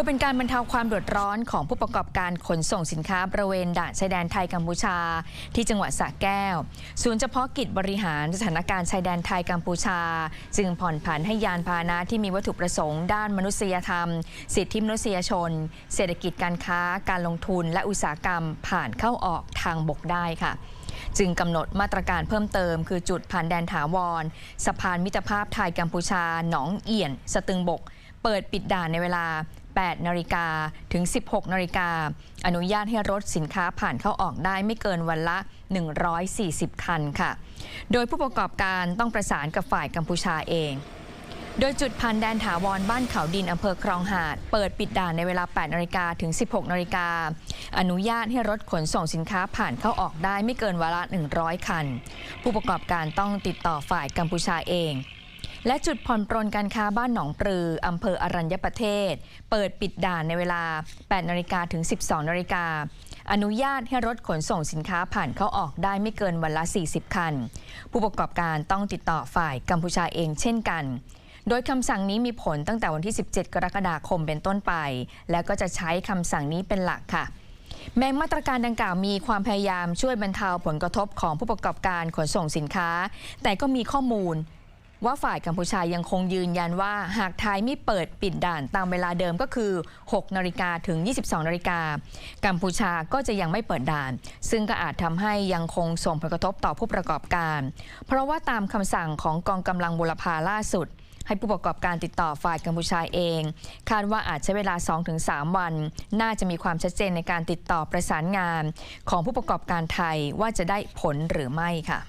พื่อเป็นการบรรเทาความเดือดร้อนของผู้ประกอบการขนส่งสินค้าบริเวณด่านชายแดนไทยกัมพูชา ที่จังหวัดสระแก้ว ศูนย์เฉพาะกิจบริหารสถานการณ์ชายแดนไทยกัมพูชา จึงผ่อนผันให้ยานพาหนะที่มีวัตถุประสงค์ด้านมนุษยธรรม สิทธิมนุษยชน เศรษฐกิจการค้า การลงทุน และอุตสาหกรรมผ่านเข้าออกทางบกได้ค่ะจึงกำหนดมาตรการเพิ่มเติม คือจุดผ่านแดนถาวร สะพานมิตรภาพไทยกัมพูชา หนองเอี่ยน สตึงบก เปิดปิดด่านในเวลา 8นาฬิกาถึง 16นาฬิกาอนุญาตให้รถสินค้าผ่านเข้าออกได้ไม่เกินวันละ 140 คันค่ะ โดยผู้ประกอบการต้องประสานกับฝ่ายกัมพูชาเอง โดยจุดพันแดนถาวรบ้านเขาดินอำเภอคลองหาด เปิดปิดด่านในเวลา 8นาฬิกาถึง 16นาฬิกาอนุญาตให้รถขนส่งสินค้าผ่านเข้าออกได้ไม่เกินวันละ 100 คัน ผู้ประกอบการต้องติดต่อฝ่ายกัมพูชาเอง และจุดผ่อนปรนการค้าบ้านหนองปลืออำเภออรัญญประเทศ เปิดปิดด่านในเวลา 8นาฬิกาถึง 12นาฬิกาอนุญาตให้รถขนส่งสินค้าผ่านเข้าออกได้ไม่เกินวันละ 40 คัน ผู้ประกอบการต้องติดต่อฝ่ายกัมพูชาเองเช่นกัน โดยคำสั่งนี้มีผลตั้งแต่วันที่ 17 กรกฎาคมเป็นต้นไป แล้วก็จะใช้คำสั่งนี้เป็นหลักค่ะแม้มาตรการดังกล่าวมีความพยายามช่วยบรรเทาผลกระทบของผู้ประกอบการขนส่งสินค้า แต่ก็มีข้อมูล ว่าฝ่ายกัมพูชายังคงยืนยันว่าหากไทยไม่เปิดปิดด่านตามเวลาเดิมก็คือ 6 นาฬิกาถึง 22 นาฬิกา กัมพูชาก็จะยังไม่เปิดด่าน ซึ่งก็อาจทำให้ยังคงส่งผลกระทบต่อผู้ประกอบการ เพราะว่าตามคำสั่งของกองกำลังบุรพาล่าสุด ให้ผู้ประกอบการติดต่อฝ่ายกัมพูชาเอง คาดว่าอาจใช้เวลา 2-3 วัน น่าจะมีความชัดเจนในการติดต่อประสานงาน ของผู้ประกอบการไทยว่าจะได้ผลหรือไม่ค่ะ